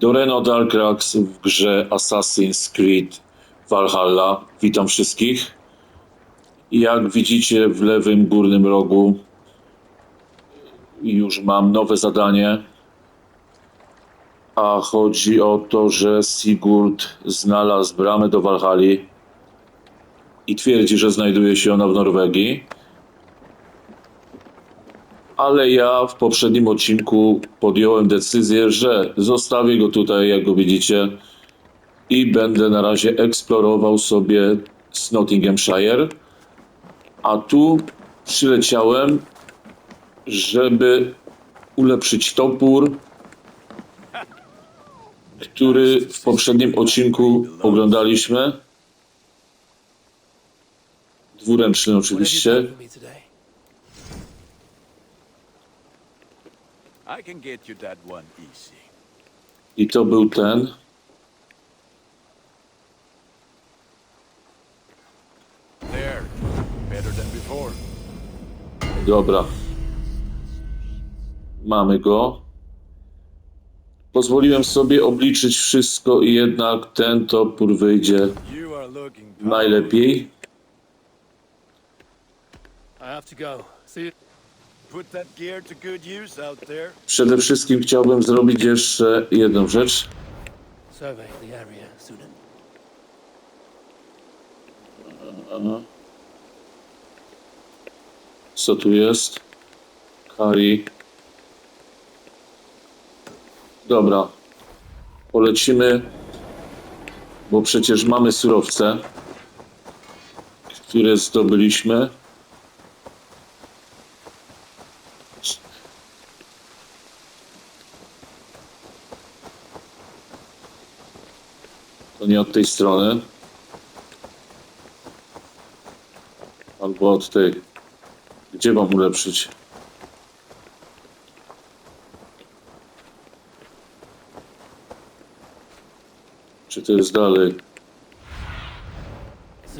Doreno Darkrax w grze Assassin's Creed Valhalla. Witam wszystkich. Jak widzicie w lewym górnym rogu już mam nowe zadanie. A chodzi o to, że Sigurd znalazł bramę do Walhali i twierdzi, że znajduje się ona w Norwegii. Ale ja w poprzednim odcinku podjąłem decyzję, że zostawię go tutaj, jak go widzicie, i będę na razie eksplorował sobie z Nottinghamshire. A tu przyleciałem, żeby ulepszyć topór, który w poprzednim odcinku oglądaliśmy. Dwuręczny oczywiście. I can get you that one easy. I to był ten. There. Better than before. Dobra. Mamy go. Pozwoliłem sobie obliczyć wszystko i jednak ten topór wyjdzie You are looking najlepiej. I have to go. See you. Przede wszystkim chciałbym zrobić jeszcze jedną rzecz. Survey the area, student. Co tu jest? Kari. Dobra. Polecimy, bo przecież mamy surowce, które zdobyliśmy. Nie od tej strony. Albo od tej. Gdzie mam ulepszyć? Czy to jest dalej?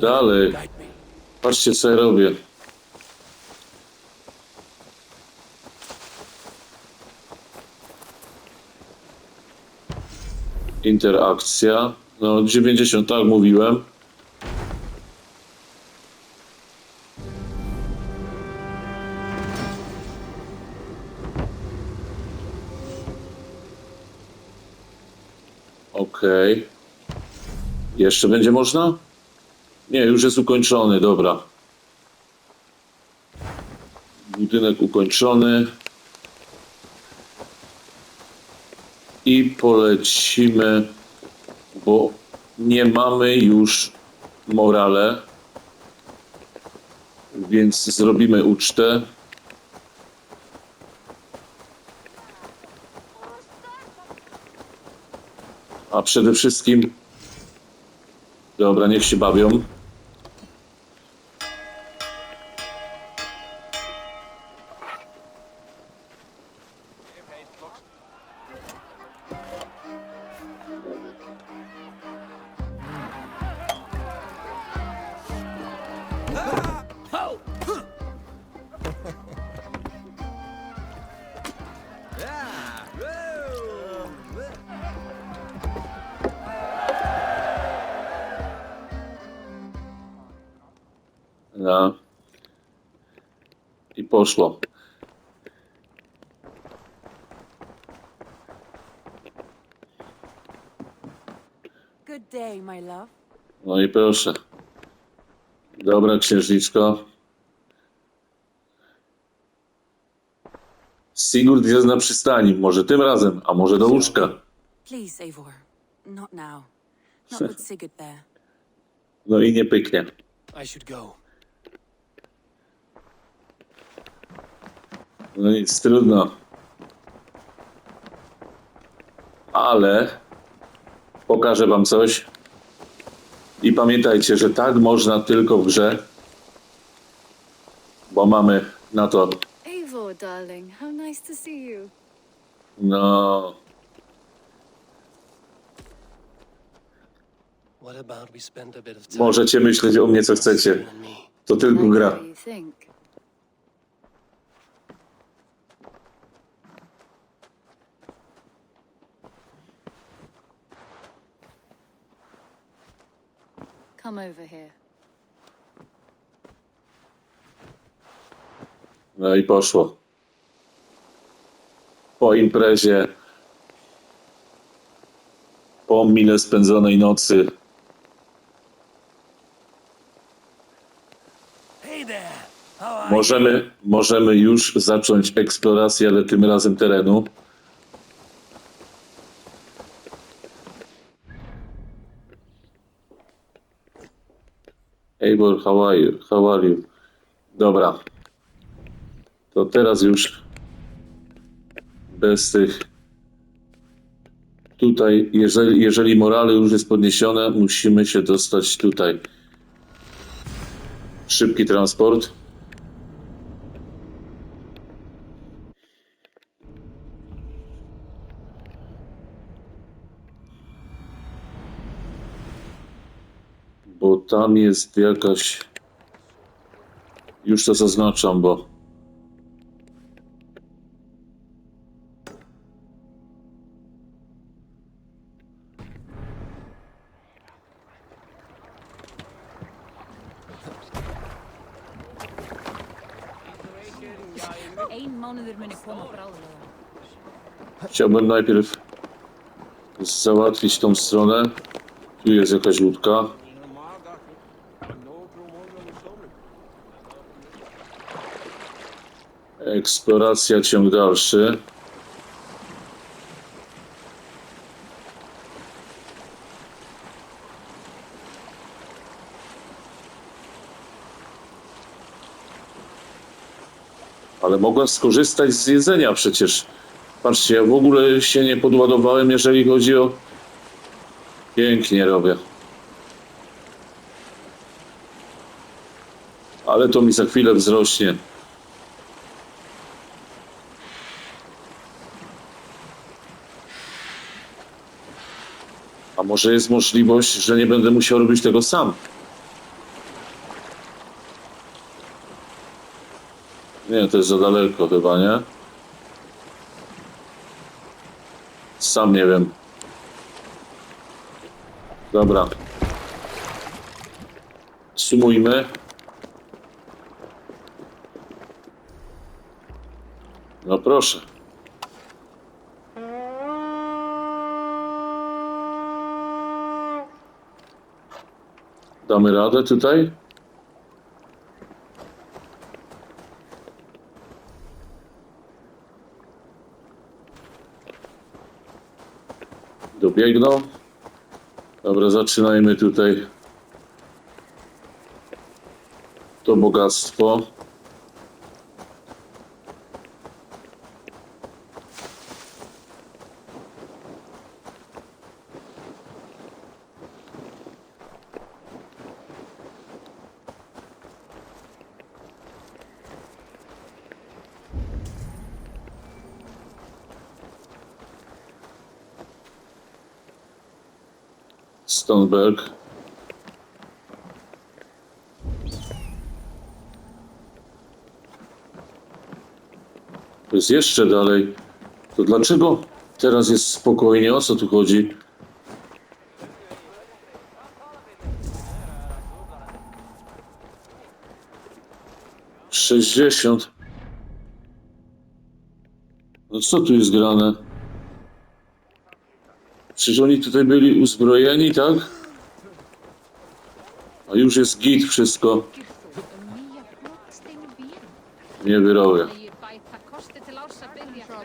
Dalej. Patrzcie co ja robię. Interakcja. No 90, tak mówiłem. Okej. Jeszcze będzie można? Nie, już jest ukończony, dobra. Budynek ukończony. I polecimy, bo nie mamy już morale. Więc zrobimy ucztę. A przede wszystkim. Dobra, niech się bawią. Poszło. Good day, my love. No i proszę. Dobra, księżniczko. Sigurd jest na przystani. Może tym razem, a może do łóżka. Please, Eivor. Not now. Not with Sigurd there. No i nie pyknie. I should go. No nic, trudno. Ale pokażę wam coś. I pamiętajcie, że tak można tylko w grze, bo mamy na to, Eivor, darling, how nice to see you. no, możecie myśleć o mnie co chcecie. To tylko gra. Come over here. No i poszło. Po imprezie, po mile spędzonej nocy, Hey there! How are możemy, możemy już zacząć eksplorację, ale tym razem terenu. Eivor, how are you? How are you? Dobra. To teraz już bez tych tutaj, jeżeli, jeżeli morale już jest podniesione, musimy się dostać tutaj. Szybki transport. Bo tam jest jakaś. Już to zaznaczam, bo. Chciałbym najpierw załatwić tą stronę. Tu jest jakaś łódka. Eksploracja ciąg dalszy. Ale mogłem skorzystać z jedzenia przecież. Patrzcie, ja w ogóle się nie podładowałem, jeżeli chodzi o... Pięknie robię. Ale to mi za chwilę wzrośnie. Może jest możliwość, że nie będę musiał robić tego sam? Nie, to jest za daleko chyba, nie? Sam nie wiem. Dobra. Sumujmy. No proszę. Damy radę tutaj? Dobiegną. Dobra, zaczynajmy tutaj to bogactwo. Jest jeszcze dalej. To dlaczego teraz jest spokojnie? O co tu chodzi? Sześćdziesiąt. No co tu jest grane? Przecież oni tutaj byli uzbrojeni, tak? Już jest git wszystko. Nie wyrobię.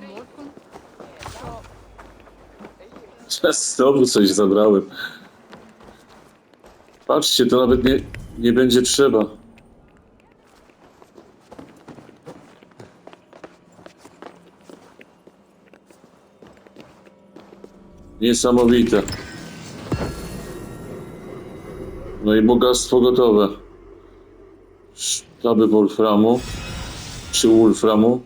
Morgun. Znowu coś zabrałem. Patrzcie, to nawet nie, nie będzie trzeba. Niesamowite. No i bogactwo gotowe. Sztaby Wolframu, czy Wolframu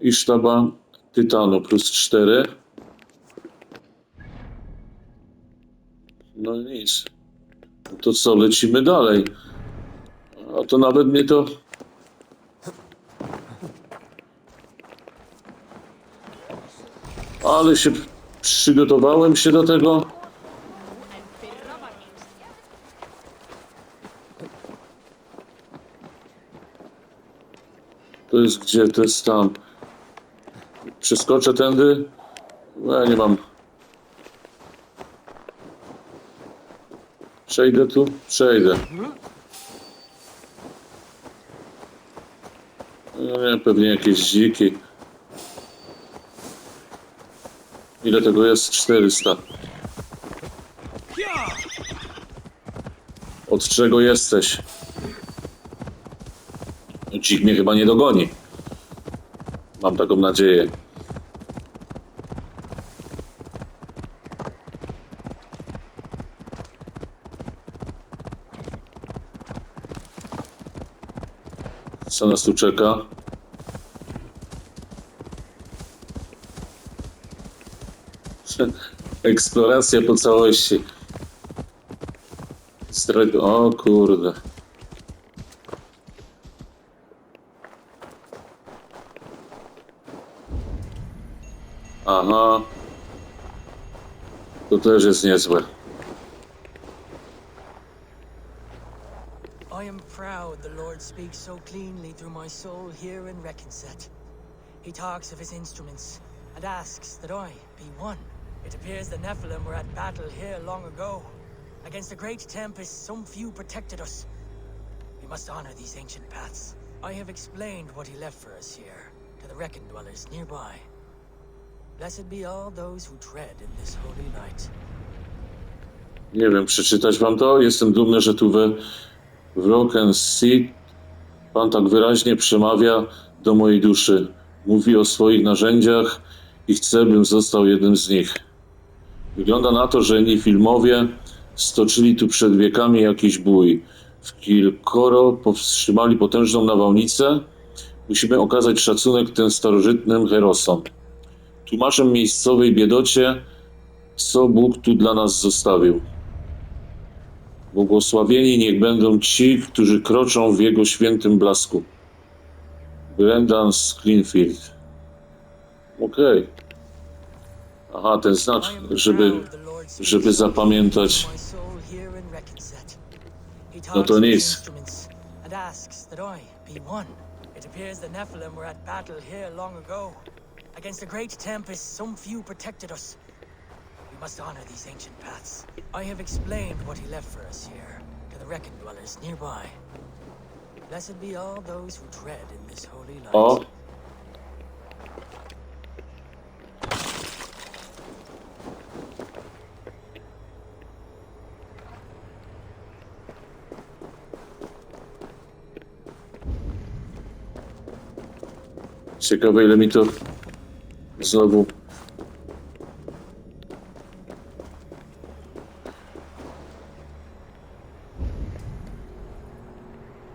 i sztaba Tytanu plus 4. No nic. No to co, lecimy dalej. A to nawet mnie to. Ale się przygotowałem się do tego. To jest gdzie? To jest tam. Przeskoczę tędy? No, ja nie mam. Przejdę tu? Przejdę. No nie, pewnie jakieś dziki. Ile tego jest? 400. Od czego jesteś? Dzik mnie chyba nie dogoni. Mam taką nadzieję. Co nas tu czeka? Eksploracja po całości. O kurde. To też jest niezłe. I am proud the Lord speaks so cleanly through my soul here in Reconset. He talks of his instruments and asks that I be one. It appears the Nephilim were at battle here long ago. Against a great tempest, some few protected us. We must honor these ancient paths. I have explained what he left for us here, to the Reckon dwellers nearby. Blessed be all those who tread in this holy night. Nie wiem, przeczytać wam to? Jestem dumny, że tu we w Rock Pan tak wyraźnie przemawia do mojej duszy. Mówi o swoich narzędziach i chce, bym został jednym z nich. Wygląda na to, że inni filmowie stoczyli tu przed wiekami jakiś bój. W kilkoro powstrzymali potężną nawałnicę. Musimy okazać szacunek tym starożytnym herosom. Tłumaczem miejscowej biedocie, co Bóg tu dla nas zostawił. Błogosławieni niech będą ci, którzy kroczą w Jego świętym blasku. Brendan Screenfield. Okej. Aha, ten am żeby... żeby zapamiętać. No to nic. It appears the Nephilim were at battle here long ago. Against a great tempest, some few protected us. We must honor these ancient paths. I have explained what he left for us here, to the Reckon dwellers nearby. Blessed be all those who tread in this holy light. Oh. O! Ciekawe ile mi to znowu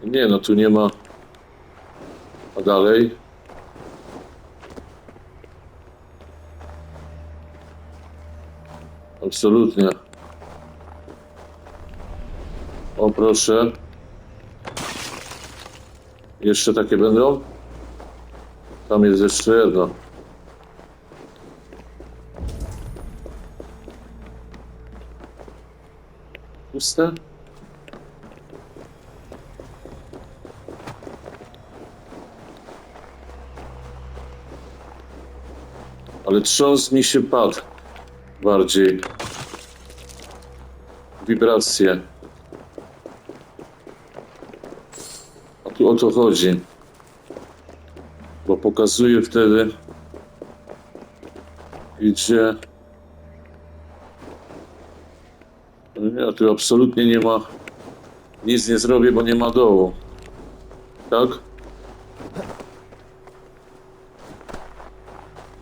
Nie no tu nie ma a dalej Absolutnie. O proszę. Jeszcze takie będą? Tam jest jeszcze jedno. Puste? Ale trząs mi się padł bardziej. Wibracje. A tu o to chodzi. Bo pokazuje wtedy, gdzie. No Nie, tu absolutnie nie ma. Nic nie zrobię, bo nie ma dołu. Tak?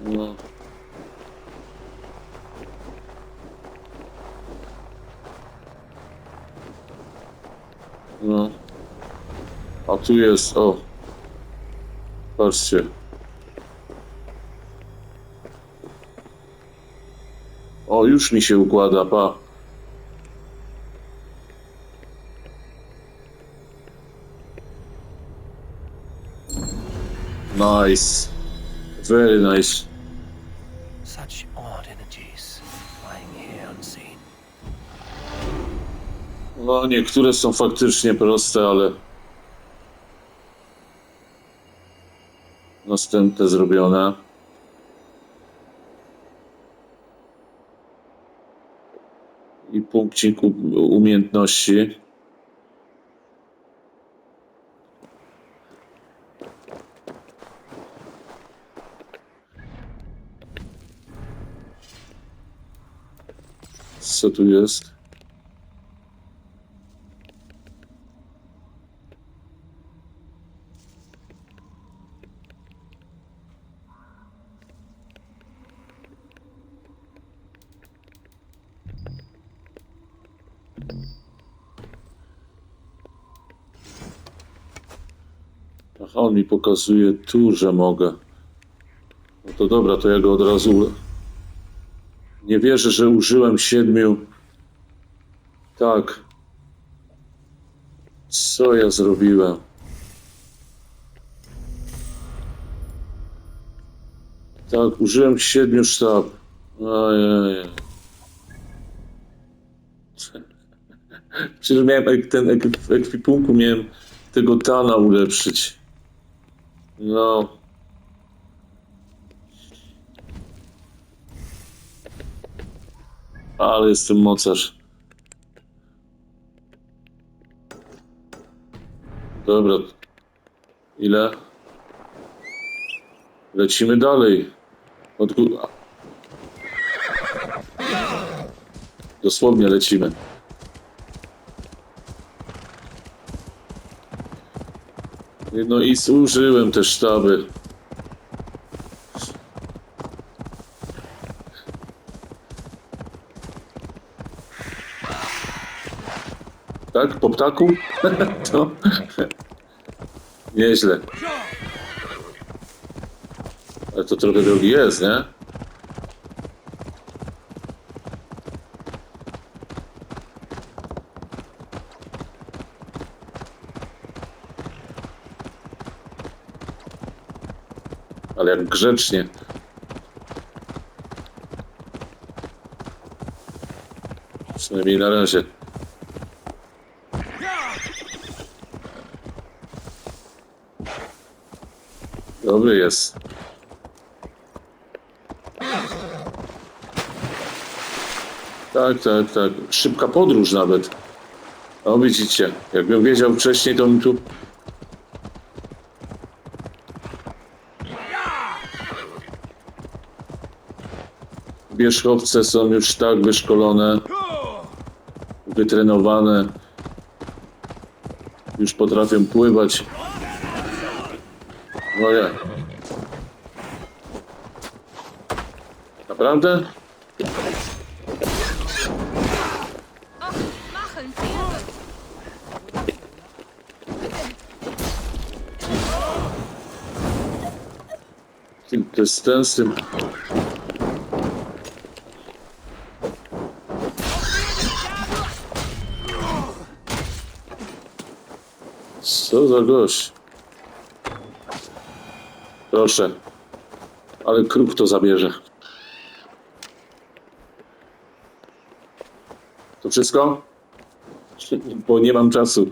No. No. A tu jest, o. Patrzcie. O, już mi się układa, pa. Nice. Very nice. Such odd energies here unseen. No, niektóre są faktycznie proste, ale Następne zrobione. I punkcik umiejętności. Co tu jest? Aha, on mi pokazuje tu, że mogę. No to dobra, to ja go od razu. Nie wierzę, że użyłem siedmiu. Tak. Co ja zrobiłem? Tak, użyłem siedmiu sztab. Ojej. Przecież miałem ten ek- w ekwipunku miałem tego Tana ulepszyć. No. Ale jestem mocarz. Dobra. Ile? Lecimy dalej. Od Dosłownie lecimy. No i zużyłem te sztaby. Tak? Po ptaku? to... Nieźle. Ale to trochę drogi jest, nie? Ale jak grzecznie. Przynajmniej na razie. Dobry jest. Tak, tak, tak. Szybka podróż nawet. No widzicie, jakbym wiedział wcześniej, to bym tu... Wierzchowce są już tak wyszkolone, wytrenowane. Już potrafią pływać. No nie. Naprawdę? Machen Pferde! Tym dystensem. Co za gość? Proszę. Ale kruk to zabierze. To wszystko? Bo nie mam czasu.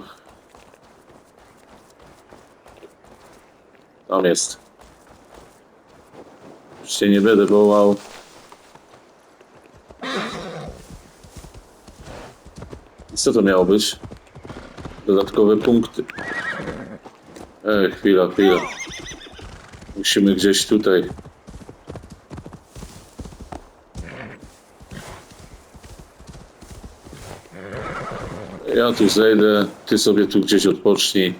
Tam jest. Już się nie będę wołał. Co to miało być? Dodatkowe punkty. Ej, chwila, chwila. Musimy gdzieś tutaj. Ja tu zejdę, ty sobie tu gdzieś odpocznij.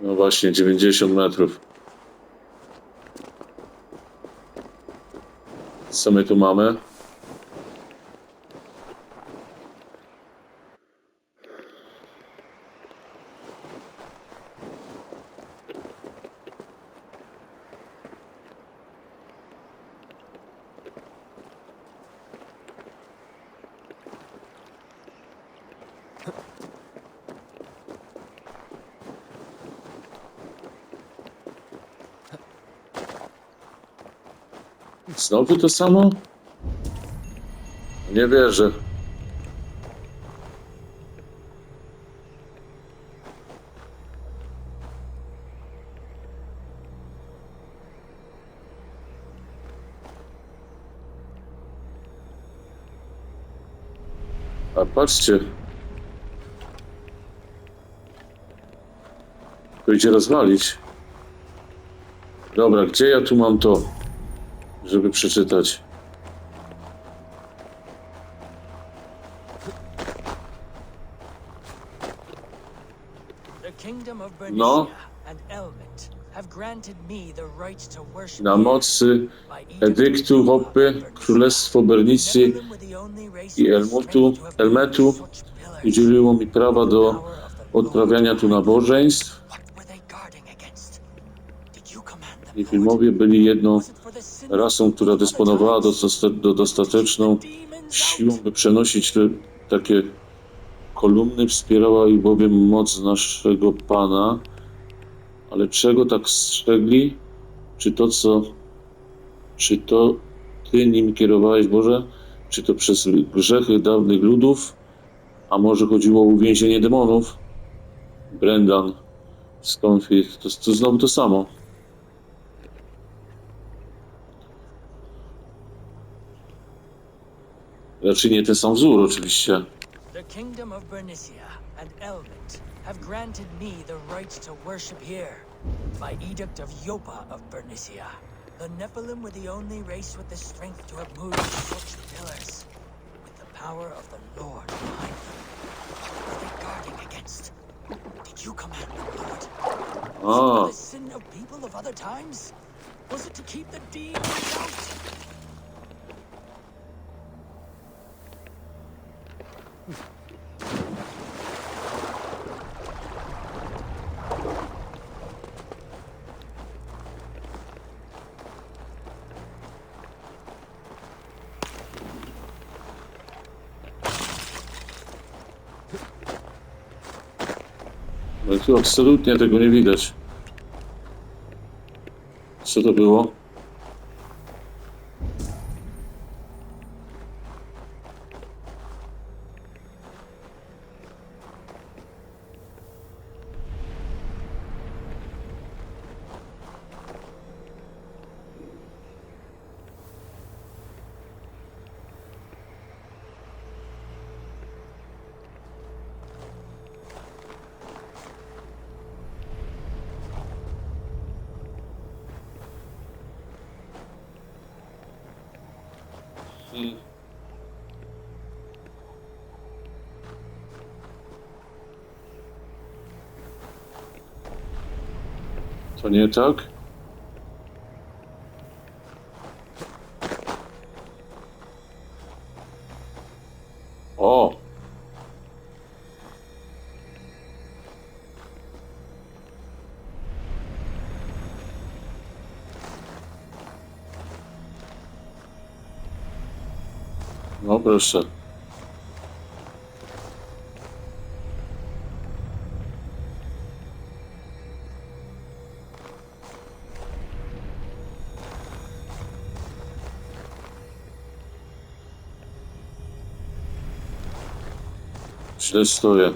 No właśnie, 90 metrów. Co my tu mamy? Znowu to samo? Nie wierzę. A patrzcie. To idzie rozwalić. Dobra, gdzie ja tu mam to? Żeby przeczytać? No. Na mocy edyktu Bernicia. Królestwo Bernicji i Elmutu, Elmetu udzieliło mi prawa do odprawiania tu nabożeństw. I filmowie byli jedną Rasą, która dysponowała dostateczną siłą, by przenosić te takie kolumny. Wspierała ich bowiem moc naszego Pana. Ale czego tak strzegli? Czy to, co... Czy to Ty nim kierowałeś, Boże? Czy to przez grzechy dawnych ludów? A może chodziło o uwięzienie demonów? Brendan Confit. To, to znowu to samo. Raczej nie ten sam wzór, oczywiście. The kingdom of Bernicia and Elmet have granted me the right to worship here by edict of Yopa of Bernicia. The Nephilim were the only race with the strength to have moved such pillars with the power of the Lord behind them. What were they guarding against? Did you command them, Lord? Was it A, for the sin of people of other times? Was it to keep the demons out? Tu absolutnie tego nie widać. Co to było? To nie tak? No proszę. Źle stoję.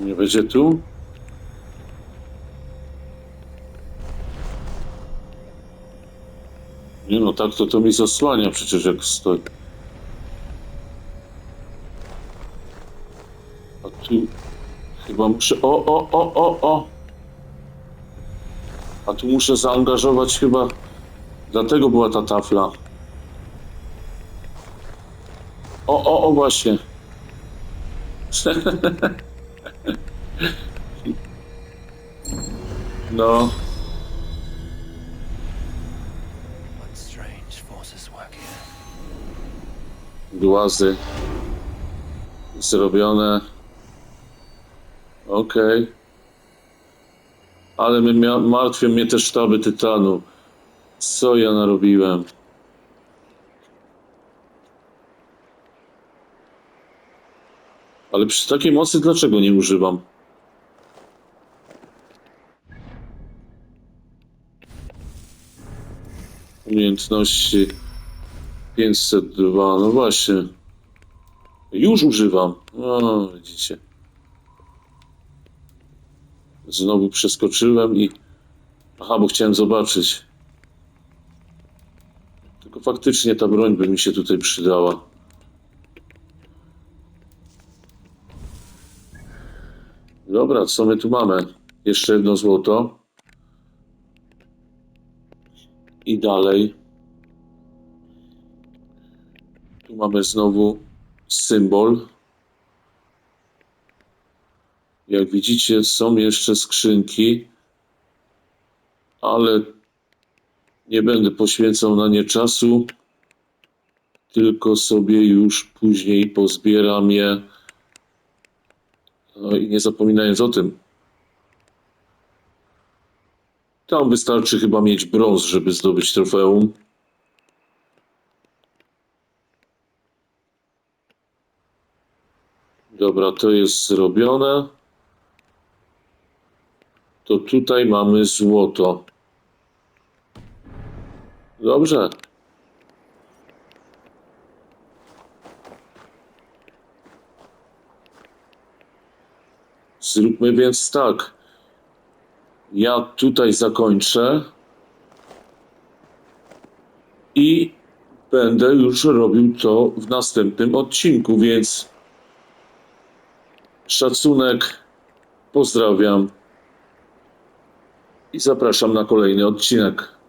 Nie będzie tu? Nie no, tak to to mi zasłania przecież jak stoi. A tu chyba muszę... O, o, o, o, o! A tu muszę zaangażować chyba... Dlatego była ta tafla. O, o, o właśnie. No, głazy zrobione. Okej. Ale mnie martwią mnie te sztaby tytanu. Co ja narobiłem? Ale przy takiej mocy dlaczego nie używam? Umiejętności 502, no właśnie. Już używam. O, widzicie. Znowu przeskoczyłem i... Aha, bo chciałem zobaczyć. Tylko faktycznie ta broń by mi się tutaj przydała. Dobra, co my tu mamy? Jeszcze jedno złoto. I dalej. Tu mamy znowu symbol. Jak widzicie, są jeszcze skrzynki, ale nie będę poświęcał na nie czasu, tylko sobie już później pozbieram je. No i nie zapominając o tym, tam wystarczy chyba mieć brąz, żeby zdobyć trofeum. Dobra, to jest zrobione. To tutaj mamy złoto. Dobrze. Zróbmy więc tak. Ja tutaj zakończę. I będę już robił to w następnym odcinku, więc szacunek, pozdrawiam i zapraszam na kolejny odcinek.